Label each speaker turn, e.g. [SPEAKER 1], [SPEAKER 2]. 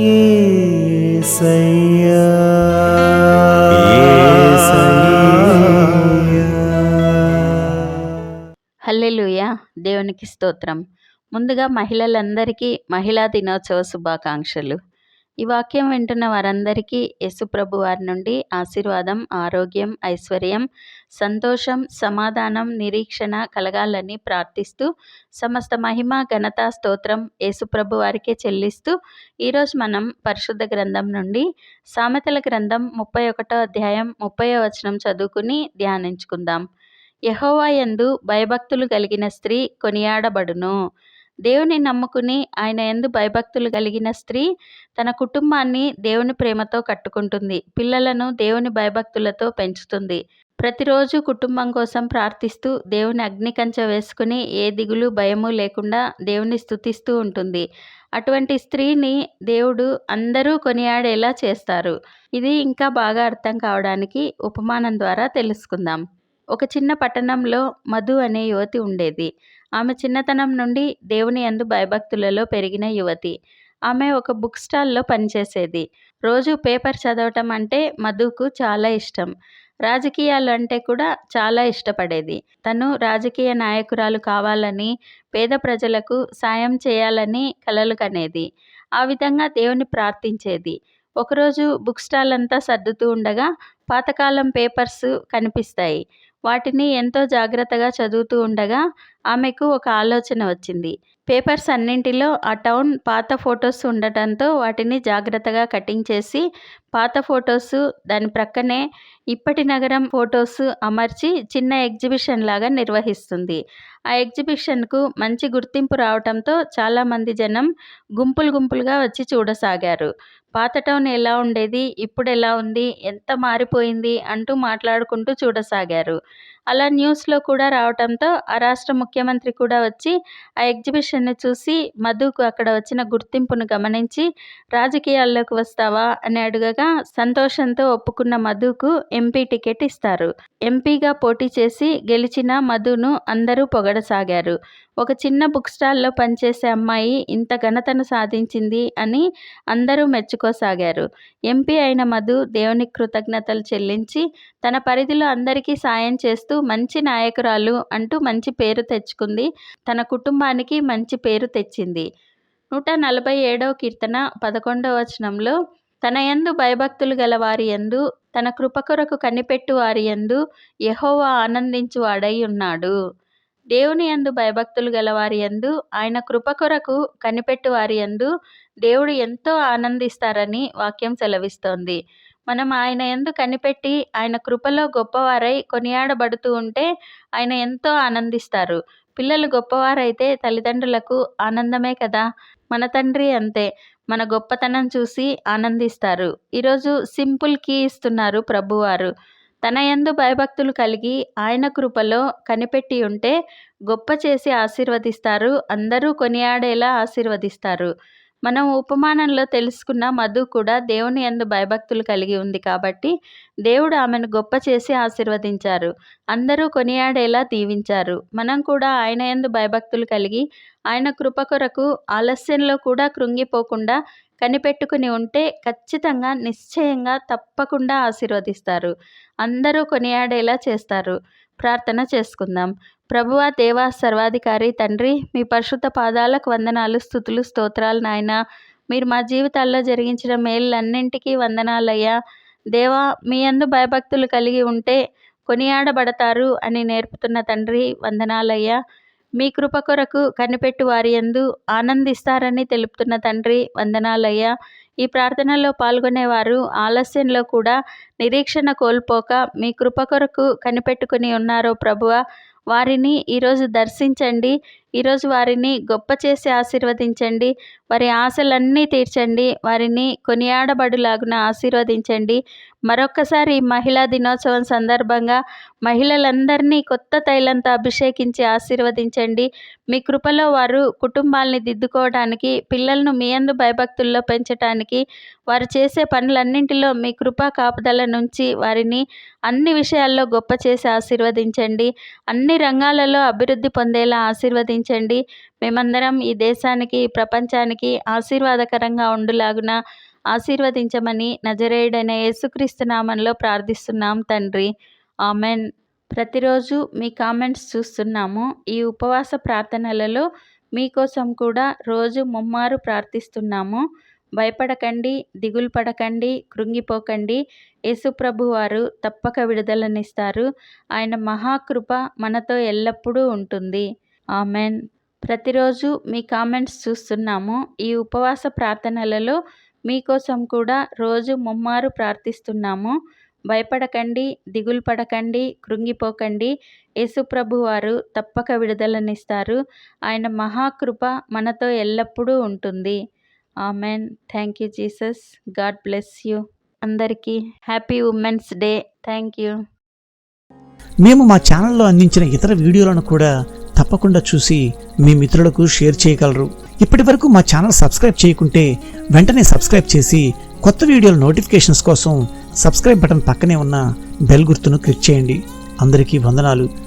[SPEAKER 1] యేసయ్యా
[SPEAKER 2] హల్లెలూయా. దేవునికి స్తోత్రం. ముందుగా మహిళలందరికీ మహిళా దినోత్సవ శుభాకాంక్షలు. ఈ వాక్యం వింటున్న వారందరికీ యేసుప్రభు వారి నుండి ఆశీర్వాదం ఆరోగ్యం ఐశ్వర్యం సంతోషం సమాధానం నిరీక్షణ కలగాలని ప్రార్థిస్తూ సమస్త మహిమ ఘనత స్తోత్రం యేసుప్రభు వారికే చెల్లిస్తూ ఈరోజు మనం పరిశుద్ధ గ్రంథం నుండి సామెతల గ్రంథం ముప్పై ఒకటో అధ్యాయం ముప్పై వచనం చదువుకుని ధ్యానించుకుందాం. యహోవా యందు భయభక్తులు కలిగిన స్త్రీ కొనియాడబడును. దేవుని నమ్ముకుని ఆయన ఎందు భయభక్తులు కలిగిన స్త్రీ తన కుటుంబాన్ని దేవుని ప్రేమతో కట్టుకుంటుంది. పిల్లలను దేవుని భయభక్తులతో పెంచుతుంది. ప్రతిరోజు కుటుంబం కోసం ప్రార్థిస్తూ దేవుని అగ్ని కంచె వేసుకుని ఏ దిగులు భయము లేకుండా దేవుని స్థుతిస్తూ ఉంటుంది. అటువంటి స్త్రీని దేవుడు అందరూ కొనియాడేలా చేస్తారు. ఇది ఇంకా బాగా అర్థం కావడానికి ఉపమానం ద్వారా తెలుసుకుందాం. ఒక చిన్న పట్టణంలో మధు అనే యువతి ఉండేది. ఆమె చిన్నతనం నుండి దేవుని యందు భయభక్తులలో పెరిగిన యువతి. ఆమె ఒక బుక్ స్టాల్లో పనిచేసేది. రోజు పేపర్ చదవటం అంటే మధుకు చాలా ఇష్టం. రాజకీయాలు అంటే కూడా చాలా ఇష్టపడేది. తను రాజకీయ నాయకురాలు కావాలని పేద ప్రజలకు సాయం చేయాలని కలలు కనేది. ఆ విధంగా దేవుని ప్రార్థించేది. ఒకరోజు బుక్ స్టాల్ అంతా సర్దుతూ ఉండగా పాతకాలం పేపర్స్ కనిపిస్తాయి. వాటిని ఎంతో జాగ్రత్తగా చదువుతూ ఉండగా ఆమెకు ఒక ఆలోచన వచ్చింది. పేపర్స్ అన్నింటిలో ఆ టౌన్ పాత ఫొటోస్ ఉండటంతో వాటిని జాగ్రత్తగా కటింగ్ చేసి పాత ఫొటోస్ దాని ప్రక్కనే ఇప్పటి నగరం ఫొటోస్ అమర్చి చిన్న ఎగ్జిబిషన్ లాగా నిర్వహిస్తుంది. ఆ ఎగ్జిబిషన్కు మంచి గుర్తింపు రావడంతో చాలామంది జనం గుంపులు గుంపులుగా వచ్చి చూడసాగారు. పాత టౌన్ ఎలా ఉండేది? ఇప్పుడు ఎలా ఉంది? ఎంత మారిపోయింది? అంటూ మాట్లాడుకుంటూ చూడసాగారు. అలా న్యూస్లో కూడా రావడంతో ఆ రాష్ట్ర ముఖ్యమంత్రి కూడా వచ్చి ఆ ఎగ్జిబిషన్ని చూసి మధుకు అక్కడ వచ్చిన గుర్తింపును గమనించి రాజకీయాల్లోకి వస్తావా? అని అడగగా సంతోషంతో ఒప్పుకున్న మధుకు ఎంపీ టికెట్ ఇస్తారు. ఎంపీగా పోటీ చేసి గెలిచిన మధును అందరూ మాట్లాడసాగారు. ఒక చిన్న బుక్ స్టాల్లో పనిచేసే అమ్మాయి ఇంత ఘనతను సాధించింది అని అందరూ మెచ్చుకోసాగారు. ఎంపీ అయిన మధు దేవునికి కృతజ్ఞతలు చెల్లించి తన పరిధిలో అందరికీ సాయం చేస్తూ మంచి నాయకురాలు అంటూ మంచి పేరు తెచ్చుకుంది. తన కుటుంబానికి మంచి పేరు తెచ్చింది. నూట నలభై ఏడవ కీర్తన పదకొండవ వచనంలో తన యందు భయభక్తులు గల వారి యందు తన కృప కొరకు కనిపెట్టు వారి యందు యహోవా ఆనందించువాడై ఉన్నాడు. దేవుని యందు భయభక్తులు గలవారి యందు ఆయన కృప కొరకు కనిపెట్టు వారి యందు దేవుడు ఎంతో ఆనందిస్తారని వాక్యం సెలవిస్తోంది. మనం ఆయన ఎందు కనిపెట్టి ఆయన కృపలో గొప్పవారై కొనియాడబడుతూ ఉంటే ఆయన ఎంతో ఆనందిస్తారు. పిల్లలు గొప్పవారైతే తల్లిదండ్రులకు ఆనందమే కదా? మన తండ్రి అంతే. మన గొప్పతనం చూసి ఆనందిస్తారు. ఈరోజు సింపుల్ కీ ఇస్తున్నారు ప్రభువారు. తన యందు భయభక్తులు కలిగి ఆయన కృపలో కనిపెట్టి ఉంటే గొప్ప చేసి ఆశీర్వదిస్తారు అందరూ కొనియాడేలా ఆశీర్వదిస్తారు. మనం ఉపమానంలో తెలుసుకున్న మధు కూడా దేవుని యందు భయభక్తులు కలిగి ఉంది కాబట్టి దేవుడు ఆమెను గొప్ప చేసి ఆశీర్వదించారు అందరూ కొనియాడేలా దీవించారు. మనం కూడా ఆయన ఎందు భయభక్తులు కలిగి ఆయన కృప కొరకు ఆలస్యంలో కూడా కృంగిపోకుండా కనిపెట్టుకుని ఉంటే ఖచ్చితంగా నిశ్చయంగా తప్పకుండా ఆశీర్వదిస్తారు. అందరూ కొనియాడేలా చేస్తారు. ప్రార్థన చేసుకుందాం. ప్రభువ దేవా సర్వాధికారి తండ్రి మీ పరిశుద్ధ పాదాలకు వందనాలు స్థుతులు స్తోత్రాలు నాయన. మీరు మా జీవితాల్లో జరిగించిన మేళ్ళన్నింటికీ వందనాలయ్యా. దేవా మీ అందు భయభక్తులు కలిగి ఉంటే కొనియాడబడతారు అని నేర్పుతున్న తండ్రి వందనాలయ్యా. మీ కృప కొరకు కనిపెట్టు వారి యందు ఆనందిస్తారని తెలుపుతున్న తండ్రి వందనాలయ్యా. ఈ ప్రార్థనలో పాల్గొనేవారు ఆలస్యంలో కూడా నిరీక్షణ కోల్పోక మీ కృప కొరకు కనిపెట్టుకుని ఉన్నారో ప్రభువ. వారిని ఈరోజు దర్శించండి. ఈరోజు వారిని గొప్ప చేసి ఆశీర్వదించండి. వారి ఆశలన్నీ తీర్చండి. వారిని కొనియాడబడులాగున ఆశీర్వదించండి. మరొక్కసారి మహిళా దినోత్సవం సందర్భంగా మహిళలందరినీ కొత్త తైలంతో అభిషేకించి ఆశీర్వదించండి. మీ కృపలో వారు కుటుంబాల్ని దిద్దుకోవడానికి పిల్లలను మీ అందు భయభక్తుల్లో పెంచడానికి వారు చేసే పనులన్నింటిలో మీ కృపా కాపుదల నుంచి వారిని అన్ని విషయాల్లో గొప్ప చేసి ఆశీర్వదించండి. అన్ని రంగాలలో అభివృద్ధి పొందేలా ఆశీర్వదించండి. దీవించండి మేమందరం ఈ దేశానికి ప్రపంచానికి ఆశీర్వాదకరంగా ఉండులాగున ఆశీర్వదించమని నజరేయుడైన యేసుక్రీస్తు నామంలో ప్రార్థిస్తున్నాం తండ్రి. ఆమెన్. ప్రతిరోజు మీ కామెంట్స్ చూస్తున్నాము. ఈ ఉపవాస ప్రార్థనలలో మీకోసం కూడా రోజు ముమ్మారు ప్రార్థిస్తున్నాము. భయపడకండి దిగులు పడకండి కృంగిపోకండి. యేసుప్రభు వారు తప్పక విడుదలనిస్తారు. ఆయన మహాకృప మనతో ఎల్లప్పుడూ ఉంటుంది. ఆమెన్. ప్రతిరోజు మీ కామెంట్స్ చూస్తున్నాము. ఈ ఉపవాస ప్రార్థనలలో మీకోసం కూడా రోజు ముమ్మారు ప్రార్థిస్తున్నాము. భయపడకండి దిగులు పడకండి కృంగిపోకండి. యేసుప్రభు వారు తప్పక విడుదలనిస్తారు. ఆయన మహాకృప మనతో ఎల్లప్పుడూ ఉంటుంది. Amen. Thank you Jesus. God bless you. అందరికీ happy women's day. Thank you.
[SPEAKER 1] మేము మా ఛానల్లో అందించిన ఇతర వీడియోలను కూడా తప్పకుండా చూసి మీ మిత్రులకు షేర్ చేయగలరు. ఇప్పటి వరకు మా ఛానల్ సబ్స్క్రైబ్ చేయకుంటే వెంటనే సబ్స్క్రైబ్ చేసి కొత్త వీడియోల నోటిఫికేషన్స్ కోసం సబ్స్క్రైబ్ బటన్ పక్కనే ఉన్న బెల్ గుర్తును క్లిక్ చేయండి. అందరికీ వందనాలు.